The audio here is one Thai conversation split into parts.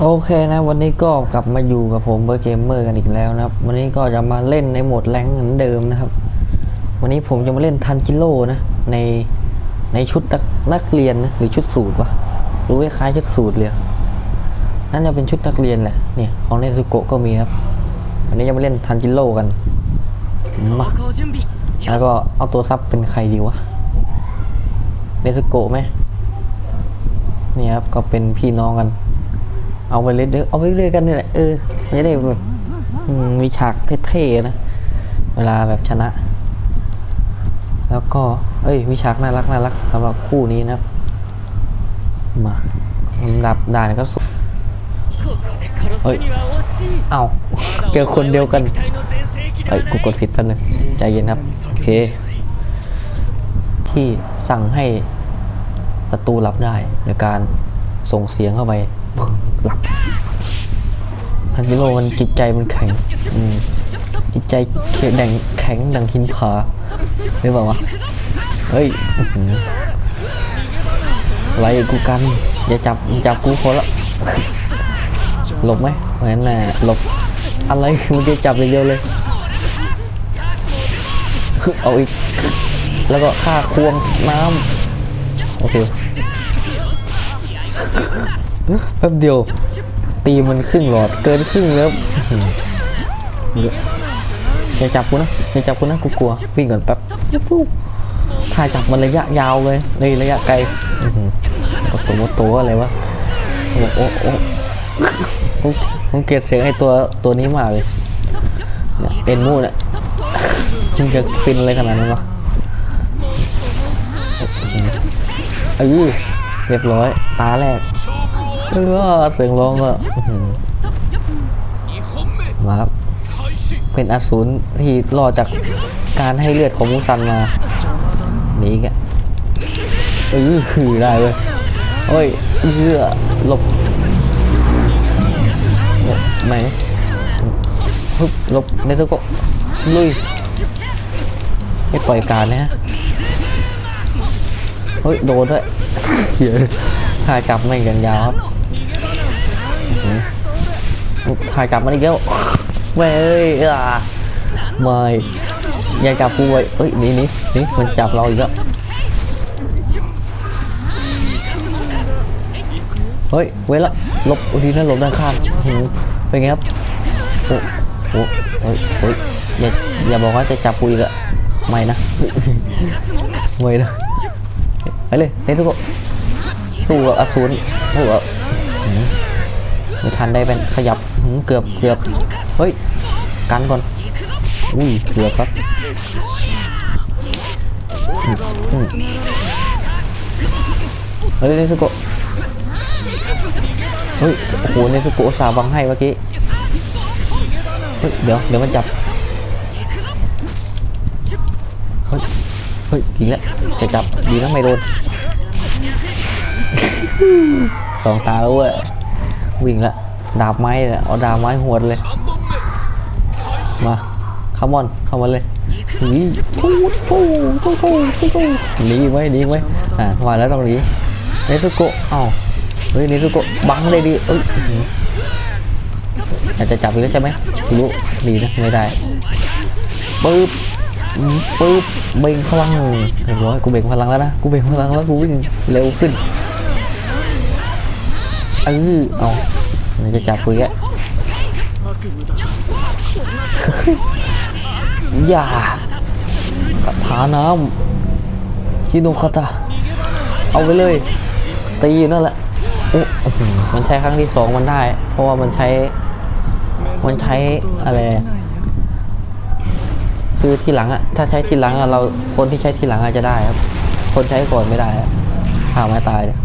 โอเคนะวันนี้ก็กลับมาอยู่กับผมเบอร์เกมเมอร์กันอีกแล้วนะครับ วันนี้ก็จะมาเล่นในโหมดแรงเหมือนเดิมนะครับ วันนี้ผมจะมาเล่นทันกิโลนะในในชุดนักเรียนนะหรือชุดสูตรวะรู้คล้ายชุดสูตรเลยนั่นจะเป็นชุดนักเรียนแหละนี่ของเนซุโกะก็มีครับวันนี้จะมาเล่นทันกิโลกันมาแล้วก็เอาตัวซับเป็นใครดีวะเนซุโกะไหมนี่ครับก็เป็นพี่น้องกัน เอาไปเล่นเอาไปเลื่อยกันนี่แหละเออมัจะได้มีฉากเท่ๆนะ เวลาแบบชนะ แล้วก็ เอ้ยมีฉากน่ารักน่ารักสำหรับคู่นี้นะมาลำดับด่านก็สุดเฮ้ยเอาเจอคนเดียวกันเฮ้ยกูกดผิดแป๊บนึงใจเย็นครับ โอเค ที่สั่งให้ศัตรูรับได้ในการส่งเสียงเข้าไป หลับพันจิโร่มันจิตใจมันแข็งอืมจิตใจแข็งดังแข็งดังหินผาหรือเปล่าวะเฮ้ยอื้อหืออะไรกูกัน อย่าจับอย่าจับกูพอละหลบไหมเหมือนน่ะหลบอะไรมึงจะจับอย่างเดียวเลยเอาอีก แล้วก็ฆ่าควงน้ำโอเค แป๊บเดียว ตีมันครึ่งหลอดเกินครึ่งแล้วอื้อหืออย่าจับกูนะอย่าจับกูนะกูกลัววิ่งก่อนแป๊บถ้าจับมันระยะยาวเลยในระยะไกลอื้อหือตัวตัวอะไรวะโอ้โอ้โอ้ผมผมเกลียดเสียงไอ้ตัวตัวนี้มากเลยเนี่ยเป็นมูดอะมึงจะฟินอะไรขนาดนั้นวะเอ้ยเรียบร้อยตาแรก เออเสียงร้องก็อื้อหือมาครับ เป็นอสูรที่รอดจากการให้เลือดของมุซันมาหนีแกเออคือได้เว้ยโอ้ยเออหลบหลบไม่ฮึบหลบเนซุโกะลุยไม่ปล่อยการนะฮะเฮ้ยโดนด้วยเหี้ยถ่ายจับไม่งกันยาวครับ ถ่ายจับมันอีกแล้วเว้ยอะไม่อย่าจับกูไว้เอ้ยนี่นี่นี่มันจับเราอีกแล้วเฮ้ยเว้ยละหลบดีนะหลบด้านข้างอื้อหือเป็นไงครับโอ้โอ้เฮ้ยเฮ้ยอย่าอย่าบอกว่าจะจับกูอีกอะไม่นะไม่นะไปเลยเนทุกคนสู้กับอสูรโอ้โหหืม ไม่ทันได้เป็นขยับเกือบเกือบเฮ้ยกันก่อนอุ้ยเกือบครับอเฮ้ยเนสุโกเฮ้ยโอ้โหเนสุโกสาห์บังให้เมื่อกี้เฮ้ยเดี๋ยวเดี๋ยวมันจับเฮ้ยเฮ้ยจริงแล้วจะจับดีนะไม่โดนสองตาแล้วเว้ย วิ่งละดาบไม้เลยเอาดาบไม้หวดเลย มาขมอนเข้ามาเลยหนีพูดพูดพูดพูดพูหนีไว้หนีไว้อ่ามาแล้วต้องหนีเนซุโกะเอ้าเฮ้ยเนซุโกะบังเลยดิเอ้ยอาจจะจับอีกแล้วใช่ไหมรู้ดีนะไม่ได้ปึ๊บปึ๊บเบ่งพลังเรียบร้ยกูเบ่งพลังแล้วนะกูเบ่งพลังแล้วกูวิ่งเร็วขึ้น เออเอามันจะจับกูอีกแล้วอย่ากระถาน้ำคิโนคาตาเอาไปเลย ตีอยู่นั่นแหละโอ้อื้อหือมันใช้ครั้งที่สองมันได้ เพราะว่ามันใช้ มันใช้อะไร คือที่หลังอะถ้าใช้ที่หลังอะเราคนที่ใช้ที่หลังอาจจะได้ครับ คนใช้ก่อนไม่ได้อะผ่าไม้ตายเลย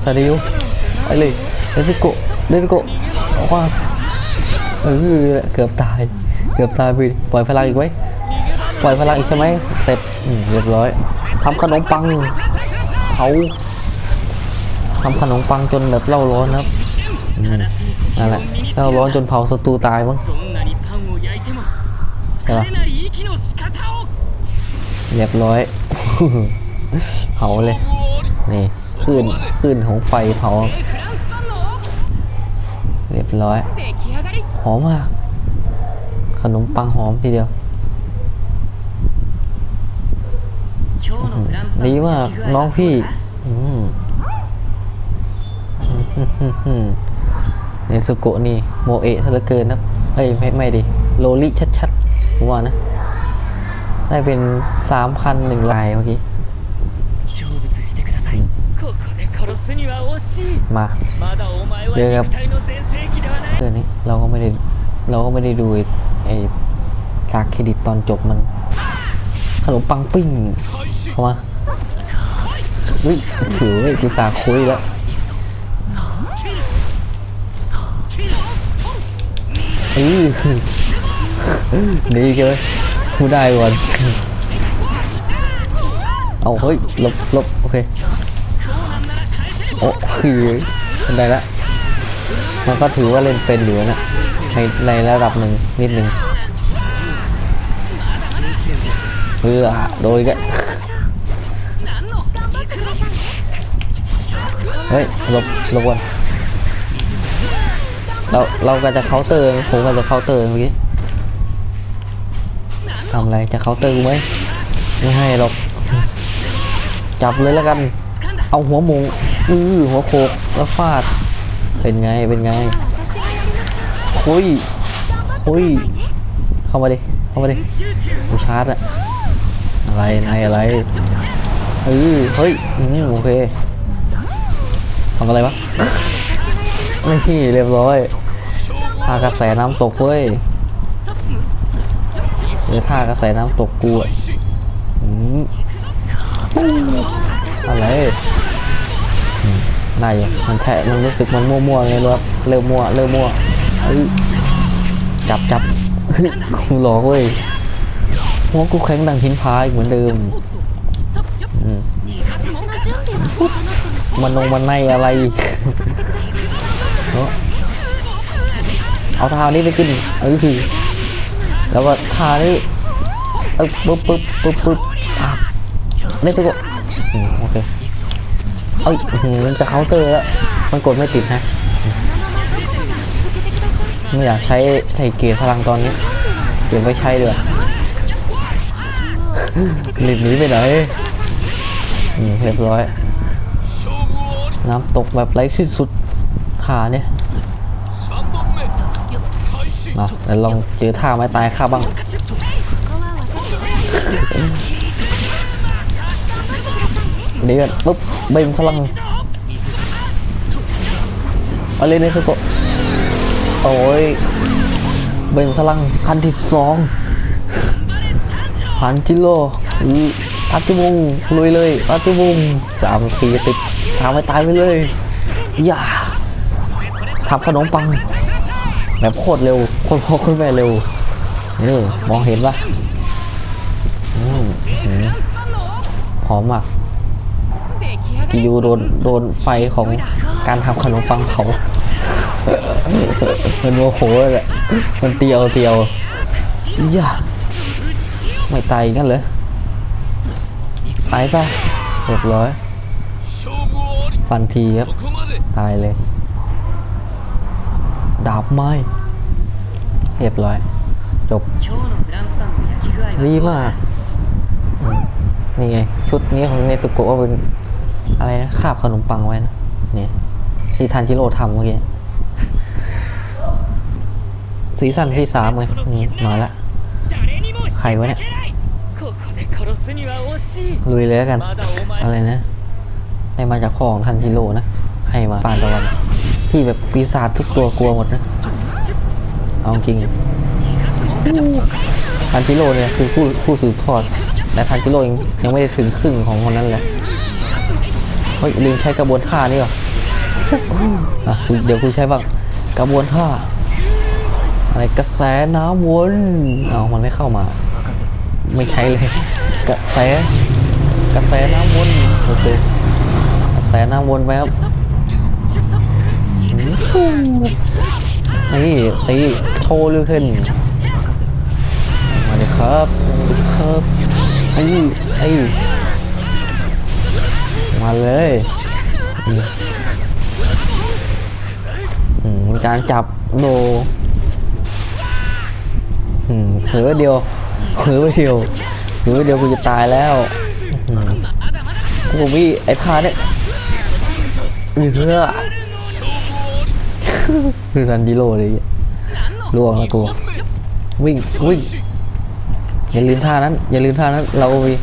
ไซาดิโอไปเลยเล่นโกเล่นโกว้าเออเกือบตาย เกือบตายไปไปล่อยพลังอีกไว้ปล่อยพลังอีกใช่ไหมเสร็จเรียบร้อยทำขนมปังเขาทำขนมปังจนแบบเล่าร้อนครับนั่นแหละเล่าร้อนจนเผาศัตรูตายมั้งเรียบร้อย ผาเลย นี่ขึ้นขึ้นของไฟเผา เรียบร้อย หอมมาก ขนมปังหอมทีเดียว ดีมากน้องพี่เนสุโกนี่ โมเอะซะเหลือเกินนะเอ้ยไม่ไม่ดิ โลลิชัดๆผมว่านะ ได้เป็นสามพันหนึ่งลายเมื่อกี้ มาเจอกับเดือนนี้เราก็ไม่ได้เราก็ไม่ได้ดูไอ้ฉากเครดิตตอนจบมันขนมปังปิ้งเข้ามาเฮ้ยถือกูสาคุยแล้วอือดีเลยนกูได้ก่อนเอาเฮ้ยลบลบโอเค โอ้คือเป็นไรละมันก็ถือว่าเล่นเป็นอยู่นะในในระดับหนึ่งนิดหนึ่งเพื่อโดยก็เฮ้ยลบลบก่อนเราเราก็จะเคาน์เตอร์ผมก็จะเคาน์เตอร์เมื่อกี้ทำอะไรจะเคาน์เตอร์ไหมไม่ให้หรอกจับเลยแล้วกัน เอาหัวหมู อือหัวโขกแล้วฟาด เป็นไง เป็นไง คุย คุย เข้ามาดิ เข้ามาดิกูชาร์จอะอะไรนายอะไรเออเฮ้ยอืมโอเคทำอะไรวะนี่เรียบร้อยท่ากระแสน้ำตกเว้ยเดี๋ยวท่ากระแสน้ำตกกูอะอืมอะไร ได้อยู่มันแทะมันรู้สึกมันมั่วๆไงรู้ครับเริ่มมั่วเริ่มมั่วจับจับกูหลอกเว้ยหัวกูแข็งดังหินพาอีกเหมือนเดิมมันนงมันในอะไรเอะเอาทานี้ไปกินเออคือแล้วก็ทานี้ปึ๊บปึ๊บปึ๊บปึ๊บอะได้ตัวก็อืมโอเค เอ้ยอื้อหือมันจะเคาน์เตอร์แล้วมันกดไม่ติดฮะไม่อยากใช้ใส่เกียร์พลังตอนนี้เดี๋ยวไม่ใช้เลยหลีบหนีไปไหนเรียบร้อย น้ำตกแบบไร้สิ้นสุดขาเนี่ยมาเดี๋ยวลองเจอท่าไม้ตายข้าบ้าง เดี๋ยวปุ๊บเบมพลังเอาเลยเลยสกุโอ้ยเบมพลังคันที่สองพันกิโลอัตจุบงลุยเลยอัตจุบงสามสี่ติดตามไปตายไปเลยอย่าทำขนมปังแบบโคตรเร็วโคตรพ่อโคตรแม่เร็วเออมองเห็นปะหอมมาก กิยูโดนโดนไฟของการทำขนมปังเผามันโมโหแหลยมันเตียวเตียวย่าไม่ตายงั้นเลอตายซะเรียบร้อยฟันทีครับ ตายเลย ดาบไม่เรียบร้อย จบดีมากนี่ไง ชุดนี้ของเนสโกะเป็น อะไรนะคาบขนมปังไว้นะเนี่ยที่ทันชิโร่ทำเมื่อกี้สีสันที่สามเลยนี่มาละใครวะเนี่ยลุยเลยกัน อะไรนะให้มาจากของทันจิโร่นะ ให้มาปานตะวันพี่แบบปีศาจทุกตัวกลัวหมดนะ เอาจริงทันจิโร่เนี่ยคือผู้ผู้สืบทอด และทันจิโร่ยังยังไม่ได้ถึงครึ่งของคนนั้นเลย เฮ้ยลืมใช้กระบวนท่านี่หรออะเดี๋ยวกูใช้บ้างกระบวนท่าอะไรกระแสน้ำวนเอามันไม่เข้ามา ไม่ใช้เลย กระแส กระแสน้ำวนโอเคกระแสน้ำวนไปครับอืมนี่ตีโชว์เร็วขึ้นมาเลยครับครับไอ้ไอ้ มาเลยมีการจับโดอืมเผลอเดียวเผลอเดียวเผลอเดียวกูจะตายแล้วกูมีไอ้พาเนี่ยมีเสื้อคือรันดิโลเลยล่วงแล้วกูวิ่งวิ่งอย่าลืมท่านั้น อย่าลืมท่านั้น เรามี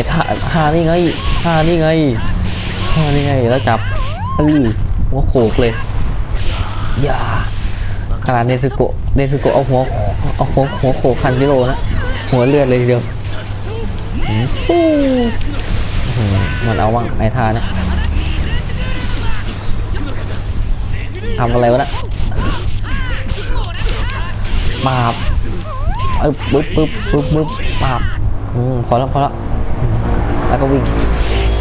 อ้ท่าท่านี่ไงท่านี่ไงท่านี่ไงแล้วจับเออหัวโขกเลยอย่าขนาดเนซึโกะเนซึโกะเอาหัวเอาหัวหัวโขกคันดิโลนะหัวเลือดเลยทีเดียวมันเอาบ้างไอ้ท่านี่ยทำอะไรวะนะมาบปึ๊บปึ๊บปึ๊บปึ๊บมาบอืมพอแล้วพอแล้ว แล้วก็วิ่ง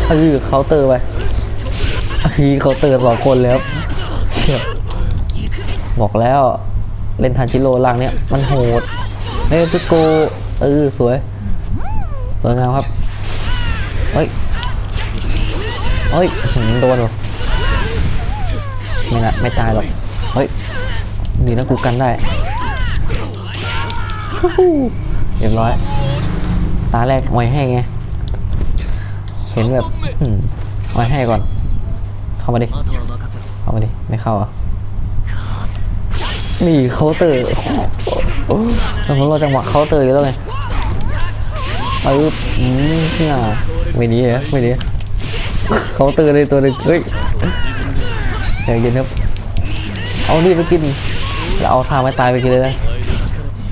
เออเคาน์เตอร์ไปฮีเคาน์เตอร์สองคนแล้วบอกแล้วเล่นทันชิโร่ล่างเนี้ยมันโหดเนซึโกเออสวย สวยงามครับเฮ้ยเฮ้ยโดนหรอไม่นะไม่ตายหรอกเฮ้ยดีนะกูกันได้เรียบร้อยตาแรกไว้ให้ไง เห็นแบบอืมไว้ให้ก่อน เข้ามาดิ เข้ามาดิ ไม่เข้าอะ นี่เคาน์เตอร์โอ้โหแล้วผมรอจังหวะเคาน์เตอร์อยู่แล้วไงปึ๊บอืมเนี่ยไม่ดีเหรอไม่ดีเคาน์เตอร์เลยตัวหนึงเฮ้ยใจเย็นครับ เอานี่ไปกิน แล้วเอาท่าไม้ตายไปกินเลยนะ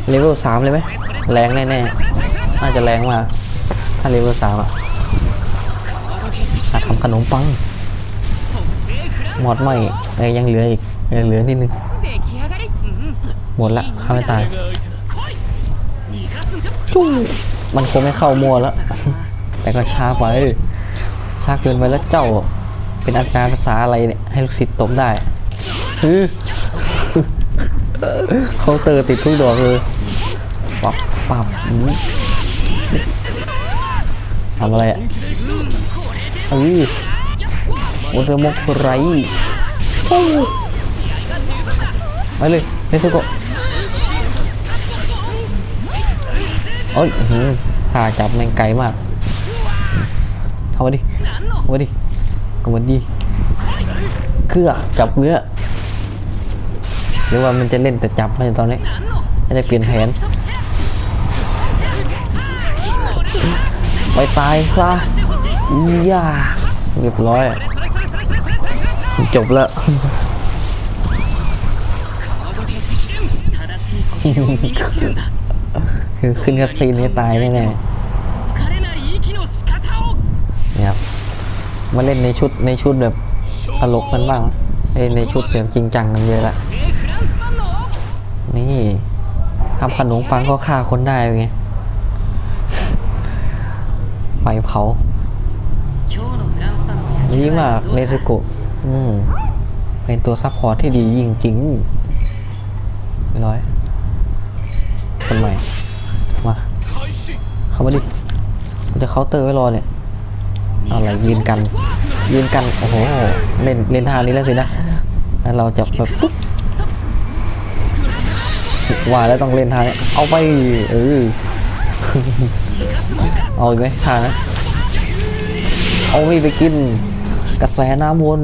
เลเวลสามเลยไหมแรงแน่ๆน่าจะแรงมาถ้าเลเวลสามอะ ทำขนมปัง หมดไหมแต่ยังเหลืออีกยังเหลือนิดนึง หมดละข้าไม่ตายจุ้งมันคงไม่เข้ามัวแล้ว แต่ก็ช้าไป ช้าเกินไปแล้วเจ้า เป็นอาจารย์ภาษาอะไรเนี่ย ให้ลูกศิษย์ตบได้ฮึเขาเตอร์ติดทุกดวกเลยปับปับทำอะไรอะ เอ้ยโอเตอร์มกไรปู้ไปเลยเนสโกโอ้ยหือท่าจับแมงไกลมากเข้ามาดิเข้ามาดิเข้ามาดิเครือจับเนื้อหรือว่ามันจะเล่นแต่จับไม่ตอนนี้มันจะเปลี่ยนแผนไปตายซะ ย่าเรียบร้อย จบแล้วคือขึ้นกัสซีนให้ตายแน่ๆเนี่ยมาเล่นในชุดในชุดแบบตลกกันบ้างเนในชุดแบบจริงจังกันเยอะละนี่ทำขนมปังก็ฆ่าคนได้ไงไฟเผา ดีมากเนสโกอืมเป็นตัวซัพพอร์ตที่ดียิงจริงร้อยคนใหม่ มา เข้ามาดิจะเคาน์เตอร์ไว้รอเนี่ย อะไรยืนกัน ยืนกัน โอ้โห เล่นเล่นทางนี้แล้วสินะ เราจะแบบว่าแล้วต้องเล่นทางเอาไป เออ เอาอีกไหมทางนะ เอาไม่ไปกิน กระแสน้ำวน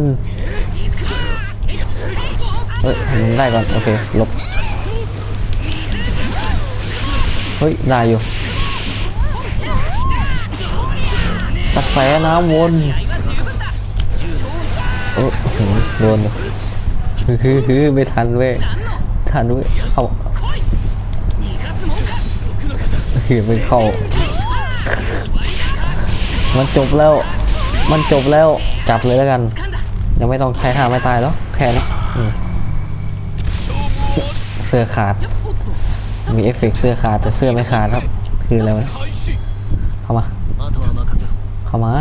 เฮ้ยได้ก่อนโอเคหลบเฮ้ยได้อยู่กระแสน้ำวนเออหือโดนอยู่ฮือฮือไม่ทันเว้ยทันเว้ยเข้าคือไม่เข้า มันจบแล้ว มันจบแล้ว จับเลยแล้วกัน ยังไม่ต้องใช้ท่าไม่ตายแล้วแค่นี้เสื้อขาด มีเอฟเฟกเสื้อขาดแต่เสื้อไม่ขาดครับ คืออะไรวะเข้ามา เข้ามา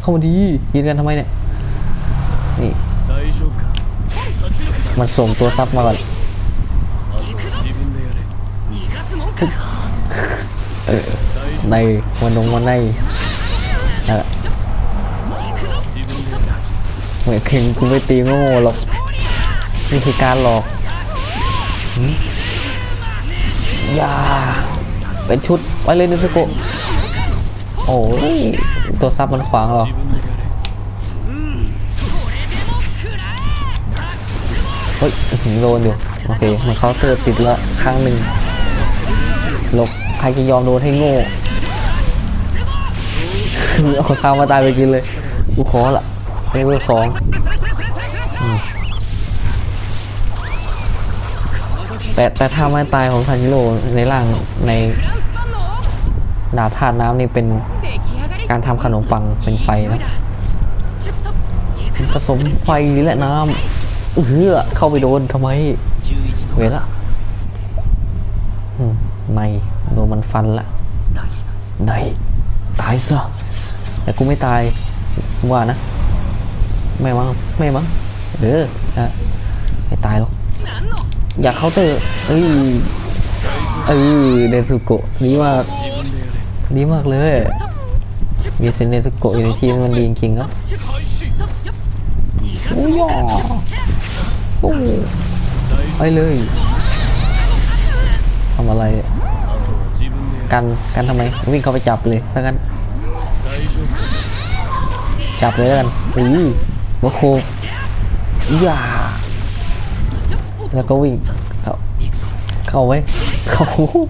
เข้ามาดียืนกันทำไมเนี่ย นี่ มันส่งตัวซับมาก่อนเออในวันนงวันในนั่นแหละ เหมือนเข่งกูไม่ตีโง่หรอกวิธีการหลอกอย่าเป็นชุดไปเลยนิสโกโอ้ยตัวซับมันขวางหรอเฮ้ยถึงโดนอยู่โอเคมันเขาเตอสิทธ์ละครั้งหนึ่งหลบใครจะยอมโดนให้โง่เอาข้าวมาตายไปกินเลยกูขอละ เลเวลสองแต่แต่ถ้าไม่ตายของทันยิโรในร่างในดาบธาตุน้ำนี่เป็นการทำขนมปังเป็นไฟนะผสมไฟและน้ำเออเข้าไปโดนทำไมเวละในโดนมันฟันละในตายซะแต่กูไม่ตายว่านะ ไม่ว่างไม่ว่างเออนะไม่ตายหรอกอยากเคาเตอร์เอ้ยเออเนซุโกะดีมากดีมากเลย มีเซนเนซุโกะอยู่ในทีมมันดีจริงๆครับโอ้ยโอ้ไปเลยทำอะไร กันกันทำไมวิ่งเข้าไปจับเลยถ้างั้นจับเลยกันอื้อ หัวโคกอย่า แล้วก็วิ่งเข้าเข้าไหมเข้า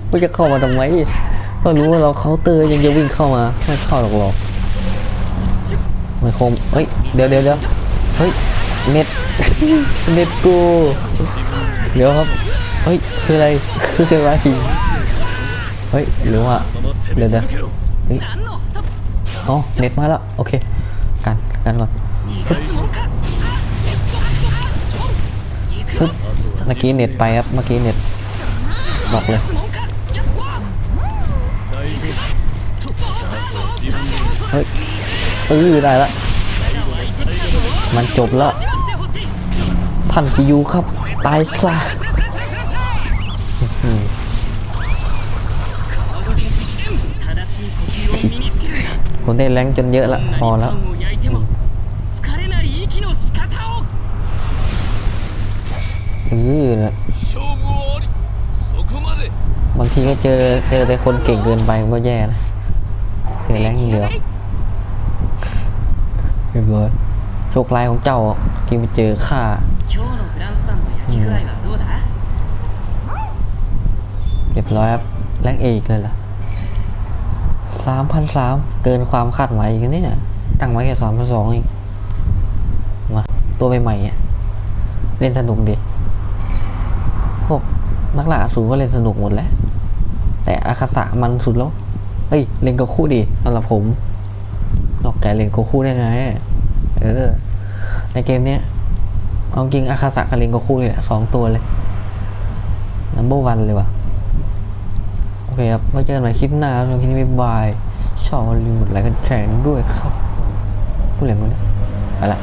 ไม่จะเข้ามาทำไมก็รู้ว่าเราเคาน์เตอร์ยังจะวิ่งเข้ามาไม่เข้าหรอกหรอกม่คงเฮ้ยเดี๋ยวเดี๋ยวเดี๋ยวเฮ้ยเน็ตเน็ตกูเดี๋ยวครับเฮ้ยคืออะไรคืออะไรเฮ้ยหรือว่าเดี๋ยวเดี๋ยวเฮ้ยอ๋อเน็ตมาแล้วโอเคกันกันก่อน ปึ๊บเมื่อกี้เน็ตไปครับ เมื่อกี้เน็ตบอกเลยเฮ้ยเออได้ละ มันจบละท่านกิยูครับ ตายซะผมได้แรงจนเยอะละพอแล้วือบางทีก็เจอเจอแต่คนเก่งเกินไปก็แย่นะเสียแรงเดียวเรียบร้อยโชคลายของเจ้าที่ไปเจอข้าเรียบร้อยครับแรงเอกเลยล่ะสามพันสามเกินความคาดหมายอีกนี่นะตั้งไว้แค่สามพันสองเองมาตัวใหม่ๆเล่นสนุกดี พวกนักล่าอสูรก็เล่นสนุกหมดแหล้วแต่อาคาสะมันสุดแล้วเฮ้ยเล่นโกคู่ดีสำหรับผมนอกจากเล่นโกคู่ได้ไงเออในเกมเนี้ยเอาจริงอาคาสะกับเล่นโกคู่เนี่ยสองตัวเลยนัมเบอร์วันเลยว่ะโอเคครับไว้เจอกันใหม่คลิปหน้าสำหรับคลิปนี้บ๊ายบายชอบอย่าลืมกดไลค์กันแชร์ด้วยครับพูดอะไรมึงเนี่ยไปละ